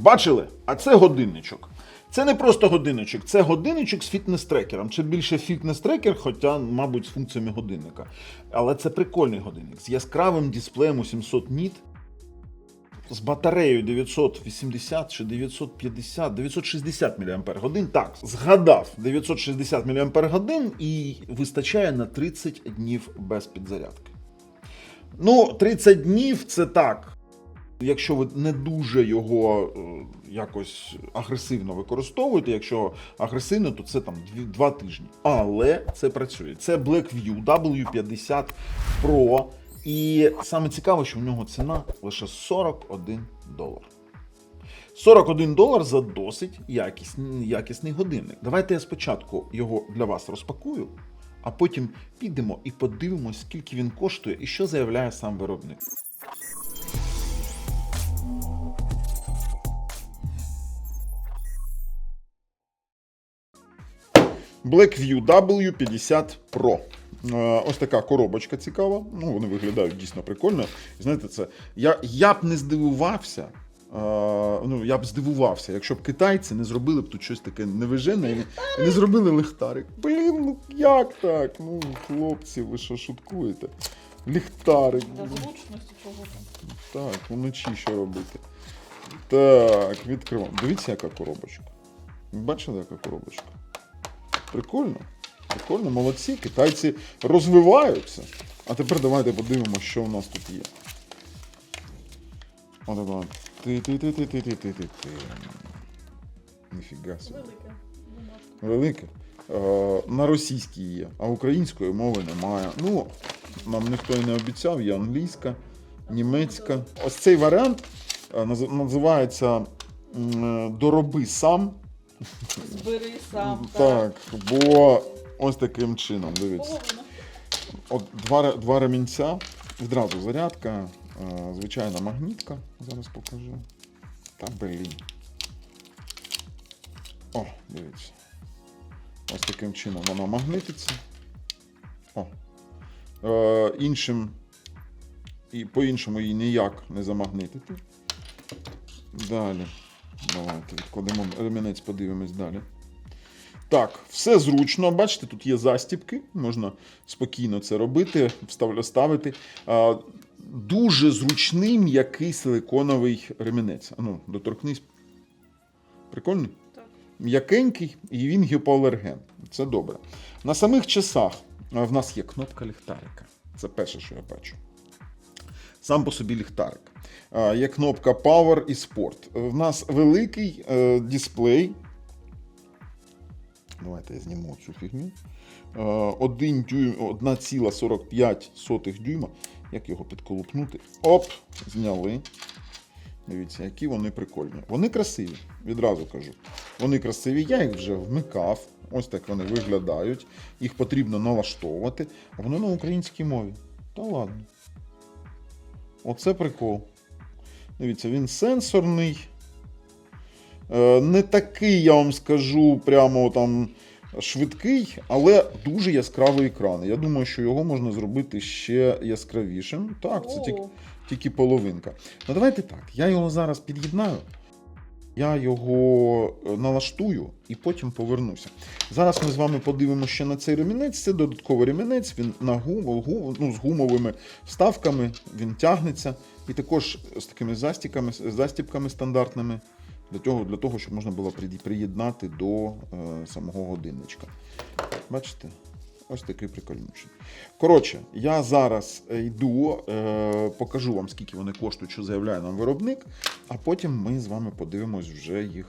Бачили? А це годинничок. Це не просто годинничок, це годинничок з фітнес-трекером. Чи більше фітнес-трекер, хоча, мабуть, з функціями годинника. Але це прикольний годинник з яскравим дисплеєм у 700 ніт, з батареєю 980 чи 950, 960 мАч. Так, згадав 960 мАч і вистачає на 30 днів без підзарядки. Ну, 30 днів це так. Якщо ви не дуже його е, якось агресивно використовуєте, якщо агресивно, то це там 2 тижні. Але це працює. Це Blackview W50 Pro. І саме цікаве, що в нього ціна лише 41 долар. 41 долар за досить якісний, якісний годинник. Давайте я спочатку його для вас розпакую, а потім підемо і подивимось, скільки він коштує і що заявляє сам виробник. Blackview W50 Pro. Е, Ось така коробочка цікава. Ну, вони виглядають дійсно прикольно. Знаєте, це я, я б не здивувався. е, Ну, я б здивувався, якщо б китайці не зробили б тут щось таке невижене і не, зробили ліхтарик. Блін, ну як так? Ну, хлопці, ви що шуткуєте? Ліхтарик. Для зручності чого там. Так, вночі що робити? Так, відкриваємо. Дивіться, яка коробочка. Бачили, яка коробочка? Прикольно. Прикольно, молодці. Китайці розвиваються. А тепер давайте подивимося, що у нас тут є. Отака. Ти-ти-ти-ти-ти-ти-ти-ти. Ніфіга собі. Велике. Велике. Е, на російській є, а української мови немає. Ну, нам ніхто і не обіцяв, є англійська, німецька. Ось цей варіант е, називається Дороби сам. Збери сам. Так, бо ось таким чином, дивіться. От два, два ремінця, відразу зарядка, е, звичайна магнітка. Зараз покажу. Та блін. О, дивіться. Ось таким чином вона магнититься. О. Е, іншим. І по-іншому її ніяк не замагнитити. Далі. Давайте відкладемо ремінець, подивимось далі. Так, все зручно. Бачите, тут є застіпки, можна спокійно це робити, ставити. Дуже зручний м'який силиконовий ремінець. А Ну, доторкнись. Прикольний? Так. М'якенький і він гіпоалерген. Це добре. На самих часах в нас є кнопка ліхтарика. Це перше, що я бачу. Сам по собі ліхтарик. Є кнопка Power і Sport. В нас великий е, дисплей. Давайте я зніму цю фігню. Е, 1 дюйм, 1,45 дюйма. Як його підколупнути? Оп! Зняли. Дивіться, які вони прикольні. Вони красиві, відразу кажу. Вони красиві, я їх вже вмикав. Ось так вони виглядають. Їх потрібно налаштовувати. А вони на українській мові. Та ладно. Оце прикол. Дивіться, він сенсорний. Е, Не такий, я вам скажу, прямо там швидкий, але дуже яскравий екран. Я думаю, що його можна зробити ще яскравішим. Так, це тільки, тільки половинка. Ну давайте так. Я його зараз під'єднаю. Я його е, налаштую і потім повернуся. Зараз ми з вами подивимося ще на цей ремінець. Це додатковий ремінець, він на гум, гум- ну, з гумовими вставками, він тягнеться. І також з такими застіпками, застіпками стандартними для того, для того, щоб можна було приєднати до е, самого годинничка. Бачите? Ось такий прикольнючий. Коротше, я зараз е, йду, е, покажу вам, скільки вони коштують, що заявляє нам виробник, а потім ми з вами подивимось вже їх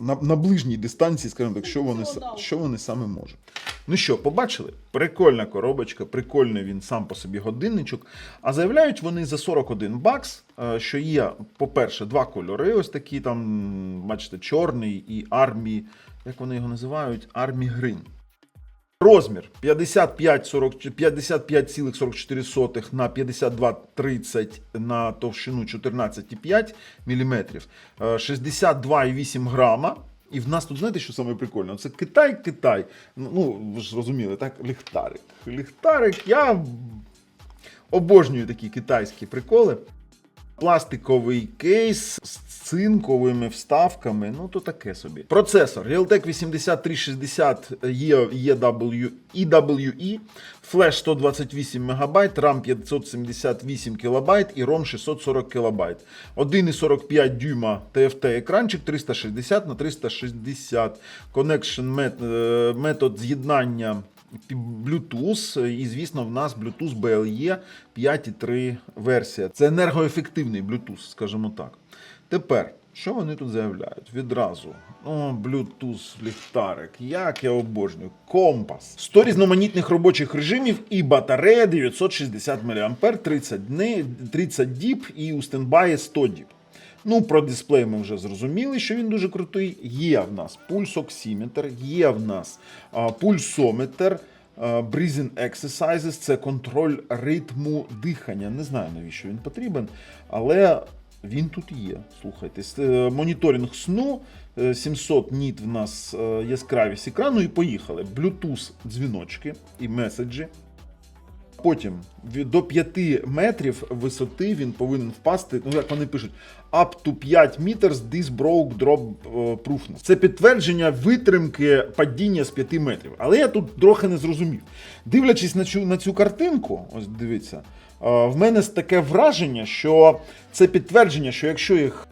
на, на ближній дистанції, скажімо так, що вони, що вони саме можуть. Ну що, побачили? Прикольна коробочка, прикольний він сам по собі годинничок. А заявляють вони за 41 бакс, е, що є, по-перше, два кольори. Ось такі там, бачите, чорний і армі, як вони його називають? Армі Грин. Розмір 55,40 55,44 на 52,30 на товщину 14,5 мм, 62,8 грама. І в нас тут, знаєте, що саме прикольно? Це Китай, Китай. Ну, ну, ви ж розуміли, так? Ліхтарик. Ліхтарик, я обожнюю такі китайські приколи. Пластиковий кейс з цинковими вставками, ну то таке собі. Процесор Realtek 8360 є EW, EWE, флеш 128 МБ, RAM 578 КБ і ROM 640 КБ. 1,45 дюйма TFT екранчик 360 на 360. Connection е, метод з'єднання Bluetooth, і звісно, в нас Bluetooth BLE 5.3 версія. Це енергоефективний Bluetooth, скажімо так. Тепер, що вони тут заявляють? Відразу. О, Bluetooth, ліхтарик, як я обожнюю. Компас. 100 різноманітних робочих режимів і батарея 960 мА, 30 днів, 30 діб і у стендбаї 100 діб. Ну, про дисплей ми вже зрозуміли, що він дуже крутий. Є в нас пульсоксиметр, є в нас пульсометр, breathing exercises – це контроль ритму дихання. Не знаю, навіщо він потрібен, але він тут є. Слухайте, е, моніторинг сну, е, 700 ніт в нас е, яскравість екрану і поїхали. Bluetooth дзвіночки і меседжі. Потім до 5 метрів висоти він повинен впасти. Ну як вони пишуть, up to 5 meters this broke drop е, proofness. Це підтвердження витримки падіння з 5 метрів. Але я тут трохи не зрозумів. Дивлячись на цю, на цю картинку, ось дивіться, е, в мене таке враження, що це підтвердження, що якщо їх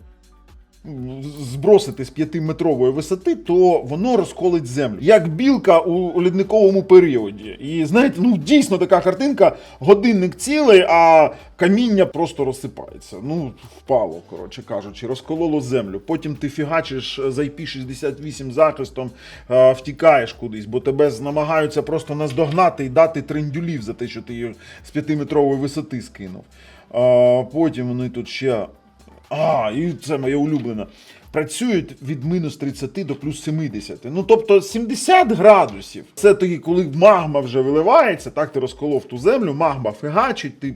збросити з п'ятиметрової висоти, то воно розколить землю. Як білка у, лідниковому періоді. І знаєте, ну дійсно така картинка, годинник цілий, а каміння просто розсипається. Ну, впало, коротше кажучи, розкололо землю. Потім ти фігачиш з IP68 захистом, е, втікаєш кудись, бо тебе намагаються просто наздогнати і дати трендюлів за те, що ти її з п'ятиметрової висоти скинув. А, потім вони тут ще а, і це моє улюблене. Працюють від мінус 30 до плюс 70. Ну тобто 70 градусів. Це тоді, коли магма вже виливається, так ти розколов ту землю, магма фигачить, ти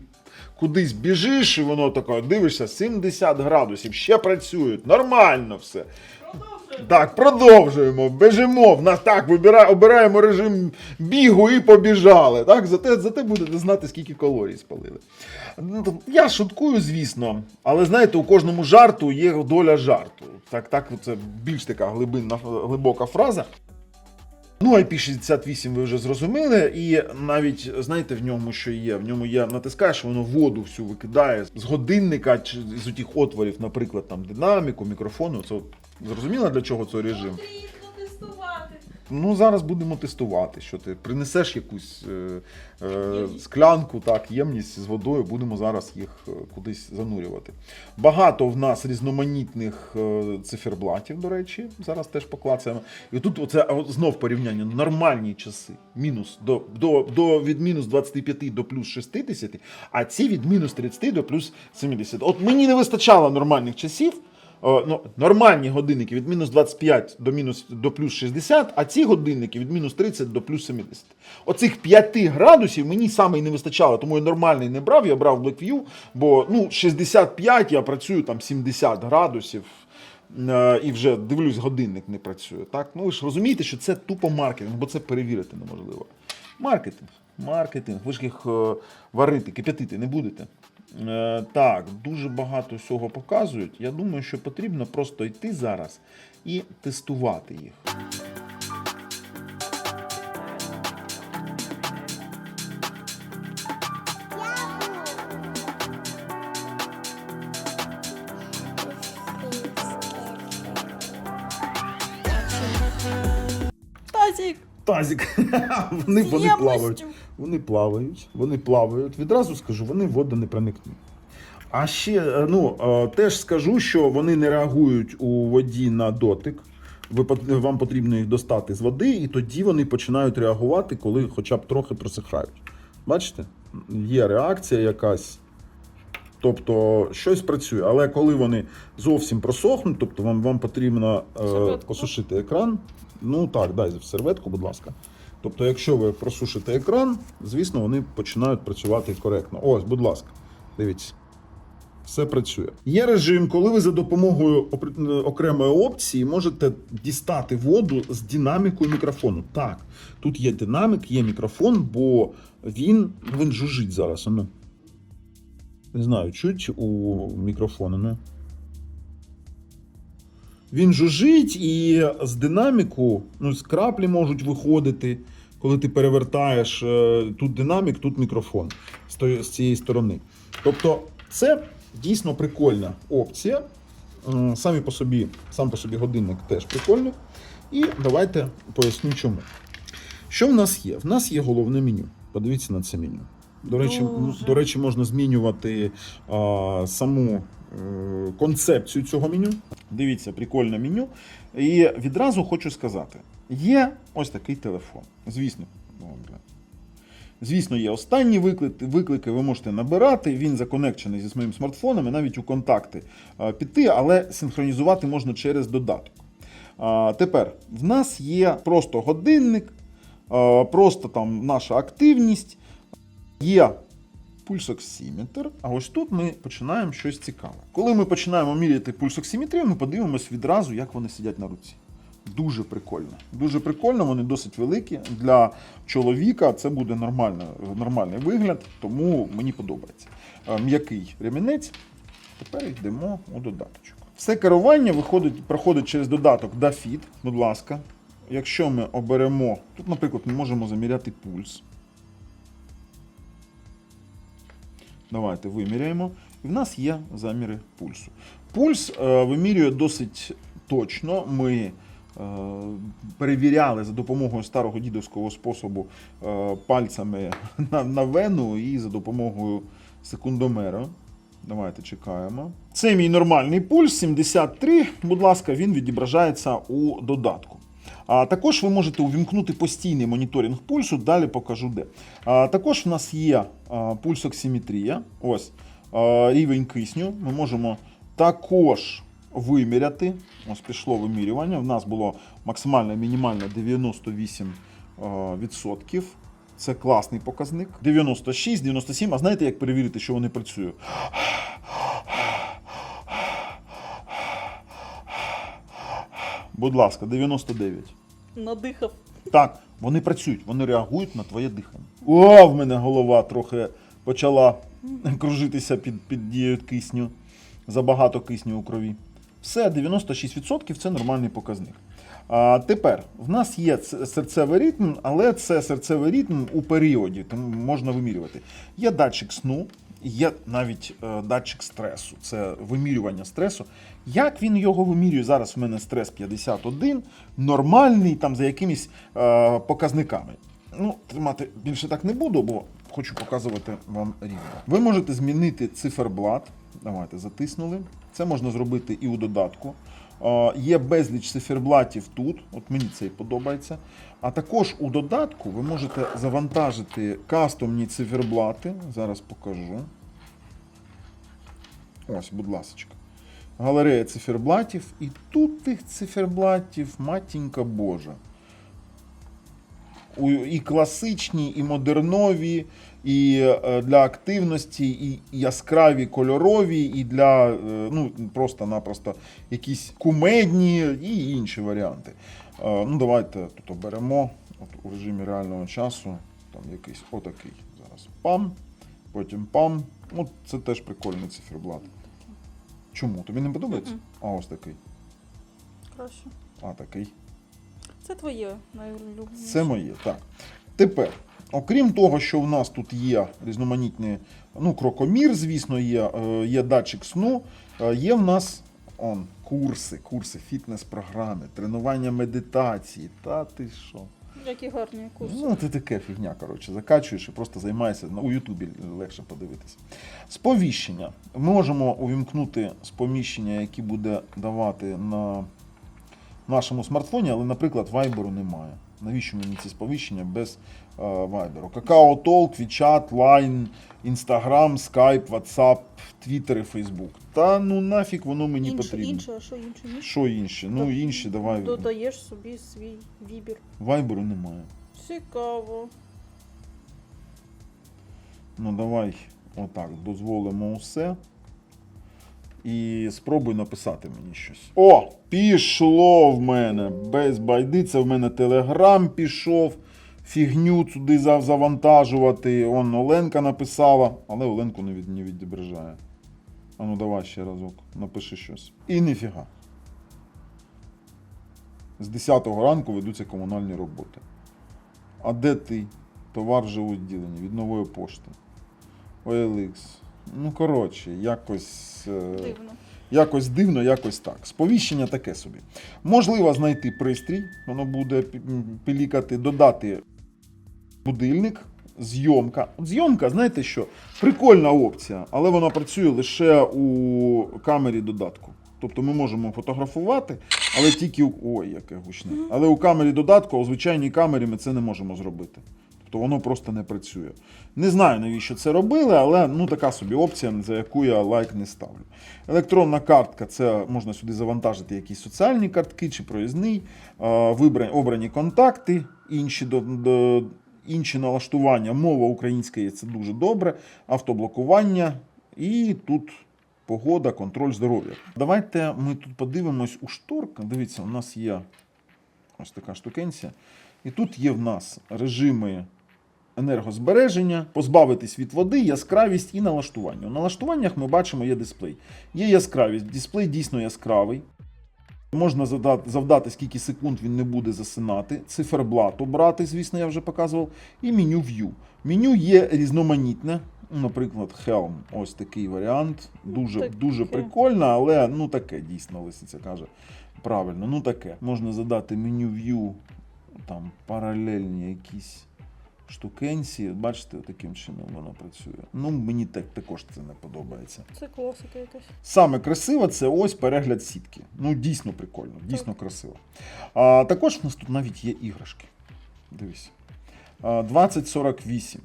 кудись біжиш, і воно таке, дивишся, 70 градусів, ще працюють, нормально все. Так, продовжуємо, біжимо. В нас так, вибира, обираємо режим бігу і побіжали. Так, зате, зате будете знати, скільки калорій спалили. Ну, Я шуткую, звісно, але знаєте, у кожному жарту є доля жарту. Так, так, це більш така глибинна, глибока фраза. Ну, IP68 ви вже зрозуміли, і навіть знаєте в ньому, що є. В ньому є, натискаєш, воно воду всю викидає з годинника чи з отих отворів, наприклад, там динаміку, мікрофону. Це зрозуміло для чого цей режим? Потрібно тестувати. Ну, зараз будемо тестувати, що ти принесеш якусь е, е, склянку, так, ємність з водою, будемо зараз їх е, кудись занурювати. Багато в нас різноманітних е, циферблатів, до речі, зараз теж поклацаємо. І тут оце знов порівняння. Нормальні часи. Мінус до, до, до від мінус 25 до плюс 60, а ці від мінус 30 до плюс 70. От мені не вистачало нормальних часів. О, ну, нормальні годинники від мінус 25 до мінус до плюс 60, а ці годинники від мінус 30 до плюс 70. Оцих 5 градусів мені саме і не вистачало, тому я нормальний не брав, я брав Blackview, бо ну, 65 я працюю там 70 градусів. е, І вже дивлюсь, годинник не працює. Так? Ну ви ж розумієте, що це тупо маркетинг, бо це перевірити неможливо. Маркетинг. Маркетинг. Ви ж їх е, варити, кип'ятити не будете. Е, так, дуже багато всього показують. Я думаю, що потрібно просто йти зараз і тестувати їх. Тазік. Вони, вони плавають. Вони плавають, вони плавають. Відразу скажу, вони в воду не проникнуть. А ще е, ну, е, теж скажу, що вони не реагують у воді на дотик. Ви вам потрібно їх достати з води, і тоді вони починають реагувати, коли хоча б трохи просихають. Бачите? Є реакція якась. Тобто щось працює, але коли вони зовсім просохнуть, тобто вам, вам потрібно е, посушити екран. Ну так, дай серветку, будь ласка. Тобто, якщо ви просушите екран, звісно, вони починають працювати коректно. Ось, будь ласка, дивіться. Все працює. Є режим, коли ви за допомогою е, окремої опції можете дістати воду з динамікою мікрофону. Так, тут є динамік, є мікрофон, бо він, він жужить зараз. Ну. Не знаю, чуть у мікрофону, ну. Він жужить і з динаміку, ну, з краплі можуть виходити, коли ти перевертаєш е, тут динамік, тут мікрофон з, цієї сторони. Тобто, це дійсно прикольна опція. Самі по собі, сам по собі годинник теж прикольний. І давайте поясню чому. Що в нас є? В нас є головне меню. Подивіться на це меню. До речі, Дуже. до речі, можна змінювати а, саму е, концепцію цього меню. Дивіться, прикольне меню. І відразу хочу сказати: є ось такий телефон. Звісно. Звісно, є останні виклики, виклики ви можете набирати. Він законекчений зі своїм смартфоном і навіть у контакти піти, але синхронізувати можна через додаток. Тепер в нас є просто годинник, просто там наша активність, є пульсоксиметр, а ось тут ми починаємо щось цікаве. Коли ми починаємо міряти пульсоксиметрію, ми подивимось відразу, як вони сидять на руці. Дуже прикольно. Дуже прикольно, вони досить великі. Для чоловіка це буде нормально, нормальний вигляд, тому мені подобається. Е, М'який ремінець. Тепер йдемо у додаточок. Все керування виходить, проходить через додаток DaFit, будь ласка. Якщо ми оберемо, тут, наприклад, ми можемо заміряти пульс. Давайте виміряємо. І в нас є заміри пульсу. Пульс е, вимірює досить точно. Ми е, перевіряли за допомогою старого дідовського способу е, пальцями на, на вену і за допомогою секундомера. Давайте чекаємо. Це мій нормальний пульс 73. Будь ласка, він відображається у додатку. А також ви можете увімкнути постійний моніторинг пульсу, далі покажу де. А також в нас є пульсоксиметрія. Ось рівень кисню. Ми можемо також виміряти. Ось пішло вимірювання. У нас було максимально мінімально 98 а, відсотків. Це класний показник. 96, 97. А знаєте, як перевірити, що вони працюють? Будь ласка, 99. Надихав. Так, вони працюють, вони реагують на твоє дихання. О, в мене голова трохи почала кружитися під, під дією кисню. Забагато кисню у крові. Все, 96% це нормальний показник. А тепер в нас є серцевий ритм, але це серцевий ритм у періоді, тому можна вимірювати. Є датчик сну, є навіть е, датчик стресу, це вимірювання стресу. Як він його вимірює? Зараз в мене стрес 51, нормальний, там за якимись е, показниками. Ну, тримати більше так не буду, бо хочу показувати вам рівень. Ви можете змінити циферблат. Давайте затиснули. Це можна зробити і у додатку. Є безліч циферблатів тут, от мені це і подобається. А також у додатку ви можете завантажити кастомні циферблати. Зараз покажу. Ось, будь ласка. Галерея циферблатів. І тут тих циферблатів, матінька Божа. І класичні, і модернові, і е, для активності, і яскраві кольорові, і для е, ну, просто-напросто якісь кумедні і інші варіанти. Е, Ну, давайте тут оберемо от у режимі реального часу. Там якийсь отакий. Зараз пам, потім пам. Ну, це теж прикольний циферблат. Чому? Тобі не подобається? Мгм. А ось такий. Краще. А такий. Це твоє найулюбленіше. Це моє, так. Тепер, окрім того, що в нас тут є різноманітні, ну, крокомір, звісно, є, е, є датчик сну, е, є в нас он, курси, курси, фітнес-програми, тренування медитації. Та ти що? Які гарні курси. Ну, ти таке фігня, коротше, закачуєш і просто займаєшся. Ну, У Ютубі легше подивитися. Сповіщення. Ми можемо увімкнути сповіщення, які буде давати на нашому смартфоні, але, наприклад, Viber немає. Навіщо мені ці сповіщення без е, Viber? Какао Толк, WeChat, Line, Instagram, Skype, WhatsApp, Twitter і Facebook. Та ну нафіг воно мені інше, потрібно. інше, а що інше? Ні? Що інше? Ну інші давай. Додаєш собі свій вибір. Viber немає. Цікаво. Ну, давай отак, дозволимо усе. І спробуй написати мені щось. О! Пішло в мене! Без байди, в мене Телеграм пішов, фігню сюди завантажувати. Он Оленка написала, але Оленку не, від, не відображає. А ну давай ще разок, напиши щось. І ніфіга. З 10 ранку ведуться комунальні роботи. А де ти? Товар вже у відділенні від нової пошти. OLX. Ну, коротше, якось. е, Дивно. Якось дивно, якось так. Сповіщення таке собі. Можливо знайти пристрій, воно буде пілікати, додати будильник, зйомка. Зйомка, знаєте що? Прикольна опція, але вона працює лише у камері додатку. Тобто ми можемо фотографувати, але тільки у. Ой, яке гучне. Але у камері додатку, у звичайній камері ми це не можемо зробити. Тобто воно просто не працює. Не знаю, навіщо це робили, але ну така собі опція, за яку я лайк не ставлю. Електронна картка це можна сюди завантажити якісь соціальні картки чи проїзний, обрані контакти, інші до, до інші налаштування. Мова українська є це дуже добре, автоблокування і тут погода, контроль здоров'я. Давайте ми тут подивимось у шторка. Дивіться, у нас є ось така штукенція. І тут є в нас режими енергозбереження, позбавитись від води, яскравість і налаштування. У налаштуваннях ми бачимо є дисплей. Є яскравість, дисплей дійсно яскравий. Можна задати, завдати, скільки секунд він не буде засинати. Циферблат обрати, звісно, я вже показував. І меню View. Меню є різноманітне. Ну, Наприклад, Helm. Ось такий варіант. Дуже, дуже прикольно, але ну таке дійсно лисиця каже. Правильно, ну таке. Можна задати меню View, там паралельні якісь штукенці. Бачите, таким чином воно працює. Ну, мені так, також це не подобається. Це класика якась. Саме красиво це ось перегляд сітки. Ну, дійсно прикольно, дійсно красиво. А, також в нас тут навіть є іграшки. Дивись. А, 2048.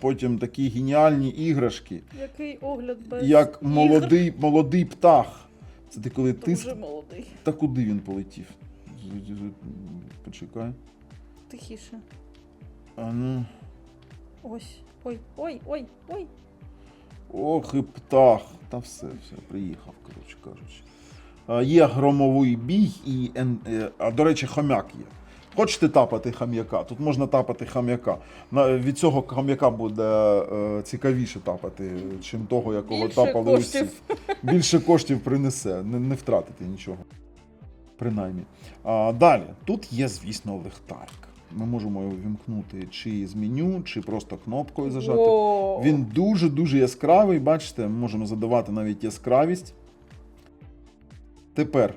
Потім такі геніальні іграшки, Який огляд без як ігр? молодий, молодий птах. Це ти коли ти. Дуже молодий. Та куди він полетів? Почекай. Тихіше. А ну. Ось. Ой, ой, ой, ой. Ох і птах. Та все, все, приїхав, коротше кажучи. А, Є громовий бій і. ен- е, А, до речі, хомяк є. Хочете тапати хам'яка? Тут можна тапати хам'яка. На- Від цього хам'яка буде е, цікавіше тапати, чим того, якого Більше тапали коштів. усі. Більше коштів принесе, не, не втратити нічого. Принаймні. А, далі, тут є, звісно, лихтарик. Ми можемо його вімкнути чи з меню, чи просто кнопкою зажати. Во. Він дуже-дуже яскравий, бачите, ми можемо задавати навіть яскравість. Тепер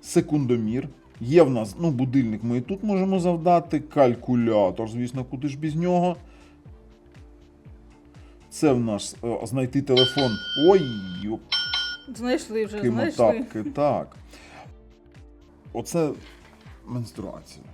секундомір. Є в нас ну, будильник, ми і тут можемо завдати. Калькулятор, звісно, куди ж без нього. Це в нас е, знайти телефон. Ой, йоп, Знайшли вже, знайшли. так. Оце менструація.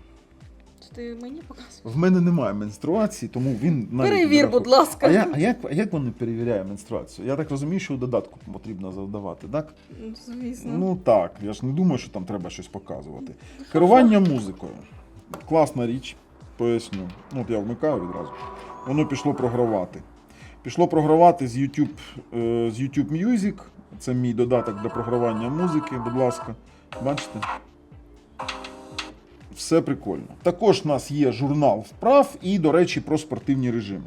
Ти мені показуєш? В мене немає менструації, тому він навіть. не Перевір, рахує. будь ласка. А, я, а, як, а як вони перевіряють менструацію? Я так розумію, що у додатку потрібно завдавати, так? Ну, Звісно. Ну так, я ж не думаю, що там треба щось показувати. Керування музикою. Класна річ, поясню. Ну, от я вмикаю відразу. Воно пішло програвати. Пішло програвати з YouTube, е, з YouTube Music. Це мій додаток для програвання музики, будь ласка. Бачите? Все прикольно. Також в нас є журнал вправ і, до речі, про спортивні режими.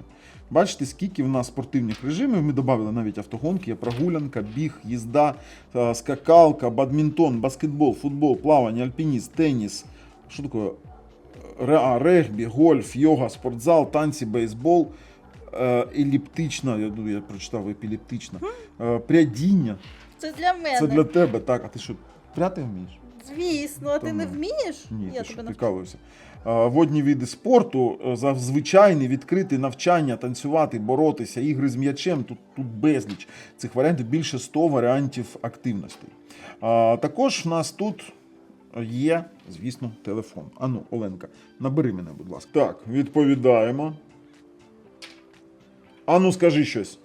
Бачите, скільки в нас спортивних режимів. Ми додали навіть автогонки, є прогулянка, біг, їзда, е, скакалка, бадмінтон, баскетбол, футбол, плавання, альпініст, теніс. Що таке? Регбі, гольф, йога, спортзал, танці, бейсбол, е, еліптична, я, я прочитав епілептична, е, прядіння. Це для мене. Це для тебе, так. А ти що, пряти вмієш? Звісно, а ти не вмієш? Ні, Я ти тебе навчу. прикалуєшся. А, Водні види спорту, е, за звичайний відкритий навчання, танцювати, боротися, ігри з м'ячем. Тут, тут безліч цих варіантів, більше 100 варіантів активностей. А, також в нас тут є, звісно, телефон. Ану, Оленка, набери мене, будь ласка. Так, відповідаємо. Ану, скажи щось.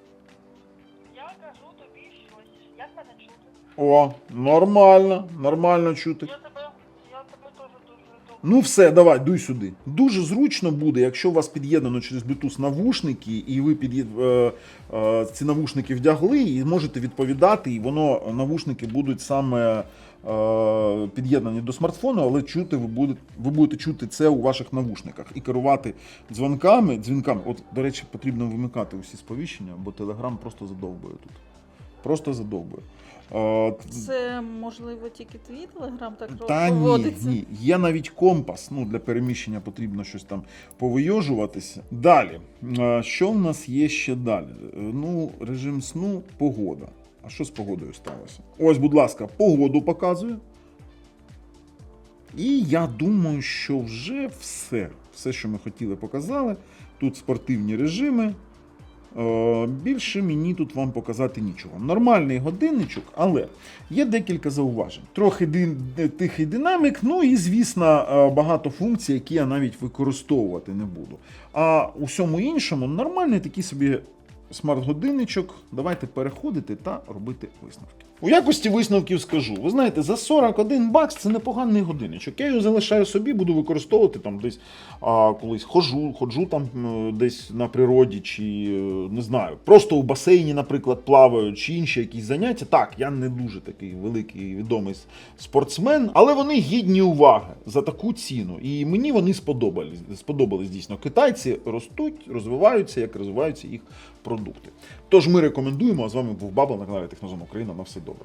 О, нормально, нормально чути. Я тебе, я тебе теж дуже добре Ну все, давай, дуй сюди. Дуже зручно буде, якщо у вас під'єднано через Bluetooth навушники, і ви під'єд... е, е, ці навушники вдягли, і можете відповідати, і воно навушники будуть саме е, під'єднані до смартфону, але чути ви будете, ви будете чути це у ваших навушниках і керувати дзвонками, дзвінками. От, до речі, потрібно вимикати усі сповіщення, бо Telegram просто задовбує тут. Просто задовбує. Це можливо тільки твій телеграм так та ні, ні, є навіть компас. Ну, для переміщення потрібно щось там повийожуватися. Далі. Що в нас є ще далі? Е, Ну, режим сну, погода. А що з погодою сталося? Ось, будь ласка, погоду показує. І я думаю, що вже все. Все, що ми хотіли, показали. Тут спортивні режими. Е, Більше мені тут вам показати нічого. Нормальний годинничок, але є декілька зауважень. Трохи тихий динамік, ну і, звісно, е, багато функцій, які я навіть використовувати не буду. А у всьому іншому нормальний такий собі смарт-годинничок. Давайте переходити та робити висновки. У якості висновків скажу: ви знаєте, за 41 бакс це непоганий годинничок. Я його залишаю собі, буду використовувати там десь а, колись хожу, ходжу там десь на природі, чи е, не знаю, просто у басейні, наприклад, плаваю, чи інші якісь заняття. Так, я не дуже такий великий відомий спортсмен, але вони гідні уваги за таку ціну. І мені вони сподобались. Сподобались дійсно. Китайці ростуть, розвиваються, як розвиваються їх продукти. Тож ми рекомендуємо. А з вами був Бабл на каналі Технозон Україна. На все добре.